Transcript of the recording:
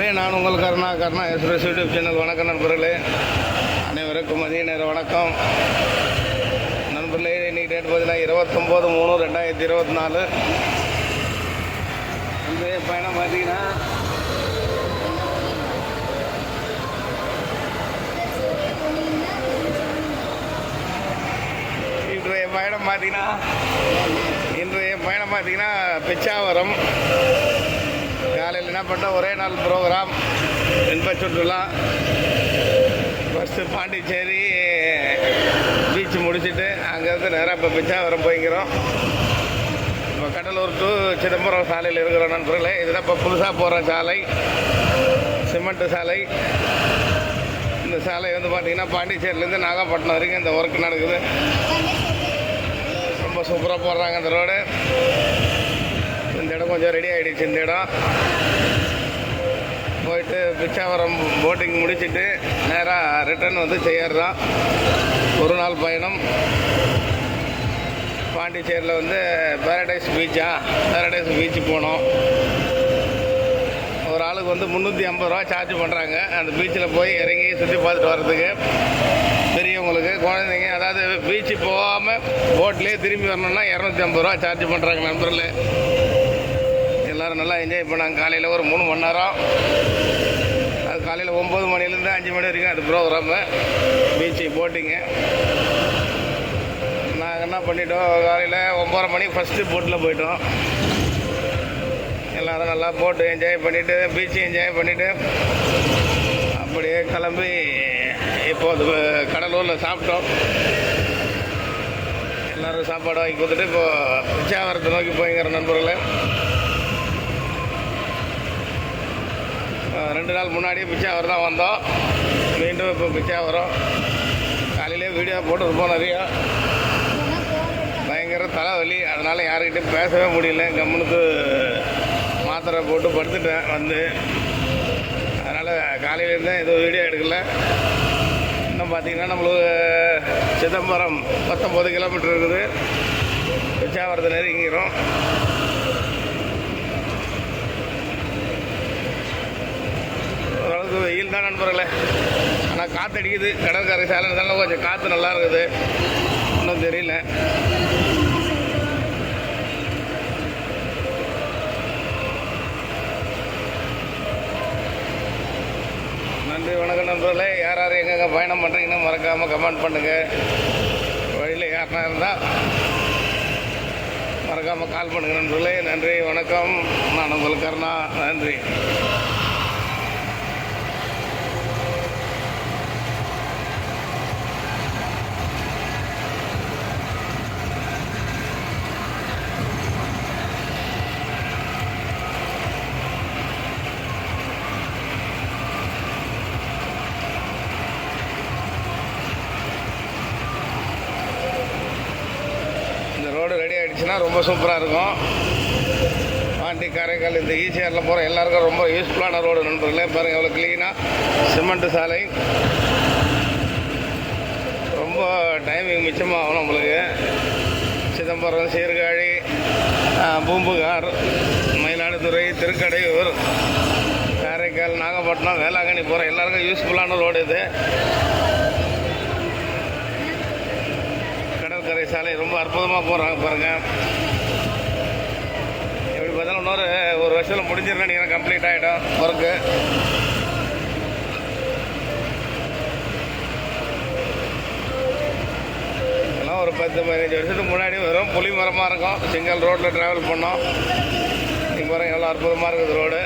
நான் உங்கள் Karuna Karuna express YouTube channel. வணக்கம் நண்பர்களே. அனைவருக்கும் மதிய நேர வணக்கம். நண்பர்களே இன்னைக்கு டேட் பார்த்தீங்கன்னா இருபத்தொம்போது மூணு ரெண்டாயிரத்தி இருபத்தி நாலு இன்றைய பயணம் பார்த்தீங்கன்னா இன்றைய பயணம் பார்த்தீங்கன்னா இன்றைய பயணம் பார்த்தீங்கன்னா பிச்சாவரம். காலையில் என்ன பண்ணோம் ஒரே நாள் ப்ரோக்ராம் இன்ப சுற்றுலா. ஃபஸ்ட்டு பாண்டிச்சேரி பீச் முடிச்சுட்டு அங்கேருந்து நேராக இப்போ பிச்சாவரம் போய்க்கிறோம். இப்போ கடலூர் டு சிதம்பரம் சாலையில் இருக்கிற நண்பர்களே இதுதான் இப்போ புதுசாக போகிற சாலை? சிமெண்ட் சாலை. இந்த சாலை வந்து பார்த்திங்கன்னா பாண்டிச்சேரியிலேருந்து நாகப்பட்டினம் வரைக்கும் இந்த ஒர்க் நடக்குது. ரொம்ப சூப்பராக போடுறாங்க இந்த ரோடு இடம் கொஞ்சம் ரெடி ஆகிடுச்சு இந்த இடம். போயிட்டு பிச்சாவரம் போட்டிங் முடிச்சுட்டு நேராக ரிட்டர்ன் வந்து செய்யறதான் ஒரு நாள் பயணம். பாண்டிச்சேரியில் வந்து பேரடைஸ் பீச்சா பேரடைஸ் பீச் போனோம். ஒரு ஆளுக்கு வந்து முந்நூற்றி ஐம்பது ரூபா சார்ஜ் பண்ணுறாங்க அந்த பீச்சில் போய் இறங்கி சுற்றி பார்த்துட்டு வர்றதுக்கு. பெரியவங்களுக்கு குழந்தைங்க அதாவது பீச்சு போகாமல் போட்லேயே திரும்பி வரணும்னா இரநூத்தி ஐம்பது ரூபா சார்ஜ் பண்ணுறாங்க நண்பர்களே. எல்லோரும் நல்லா என்ஜாய் பண்ணாங்க காலையில் ஒரு மூணு மணி நேரம். அது காலையில் ஒம்பது மணிலேருந்து அஞ்சு மணி வரைக்கும் அது ப்ரோக்ராமு பீச்சு போட்டிங்கு நாங்கள் என்ன பண்ணிட்டோம் காலையில் ஒம்பரை மணிக்கு ஃபஸ்ட்டு போட்டில் போயிட்டோம். எல்லோரும் நல்லா போட்டு என்ஜாய் பண்ணிவிட்டு பீச்சு என்ஜாய் பண்ணிவிட்டு அப்படியே கிளம்பி இப்போது கடலூரில் சாப்பிட்டோம். எல்லோரும் சாப்பாடு வாங்கி கொடுத்துட்டு இப்போது பிச்சாவரத்தை நோக்கி போய்ங்கிற நண்பர்களே. ரெண்டு நாள் முன்னாடியே பிச்சாவரம் தான் வந்தோம். மீண்டும் இப்போ பிச்சாவரம். காலையிலே வீடியோ போட்டுருப்போம் நிறையா. பயங்கர தலைவலி. அதனால் யாருக்கிட்டையும் பேசவே முடியல. கம்முனுக்கு மாத்திரை போட்டு படுத்துட்டேன் வந்து. அதனால் காலையிலேருந்து எதுவும் வீடியோ எடுக்கல. இன்னும் பார்த்தீங்கன்னா நம்மளுக்கு சிதம்பரம் பத்தொம்பது கிலோமீட்டர் இருக்குது. பிச்சாவரத்தை நெருங்கிறோம் வெயில் தான் நண்பர்களே. ஆனால் காற்று அடிக்குது. கடற்கரை சாலைனால கொஞ்சம் காற்று நல்லா இருக்குது. இன்னும் தெரியல. நன்றி வணக்கம் நண்பர்களே. யார் யார் எங்கெங்கே பயணம் பண்ணுறீங்கன்னு மறக்காமல் கமெண்ட் பண்ணுங்கள் வழியில் யாருனா இருந்தால் மறக்காமல் கால் பண்ணுங்கள் நண்பர்களே. நன்றி வணக்கம். நான் உங்கள் கருணா. நன்றி இந்த கிடச்சின்னா ரொம்ப சூப்பராக இருக்கும். பாண்டி காரைக்கால் இந்த ஈசிஆரில் போகிற எல்லாருக்கும் ரொம்ப யூஸ்ஃபுல்லான ரோடு நண்பர்களே. பாருங்கள் எவ்வளோ க்ளீனாக சிமெண்ட் சாலை. ரொம்ப டைமிங் மிச்சமாகும் நம்மளுக்கு. சிதம்பரம் சீர்காழி பூம்புகார் மயிலாடுதுறை திருக்கடையூர் காரைக்கால் நாகப்பட்டினம் வேளாங்கண்ணி போகிற எல்லாருக்கும் யூஸ்ஃபுல்லான ரோடு இது. கடற்கரை சாலை ரொம்ப அற்புதமாக போகிறாங்க பாருங்கள் எப்படி பார்த்தாலும் இன்னொரு ஒரு வருஷத்தில் முடிஞ்சிருக்கேன் நினைக்கிறேன் கம்ப்ளீட் ஆகிடும் ஒர்க்கு இதெல்லாம் ஒரு பத்து பதினஞ்சு வருஷத்துக்கு முன்னாடி வரும் புளி மரமாக இருக்கும். சிங்கிள் ரோட்டில் ட்ராவல் பண்ணோம். இப்போ பாருங்க எவ்வளோ அற்புதமாக இருக்குது ரோடு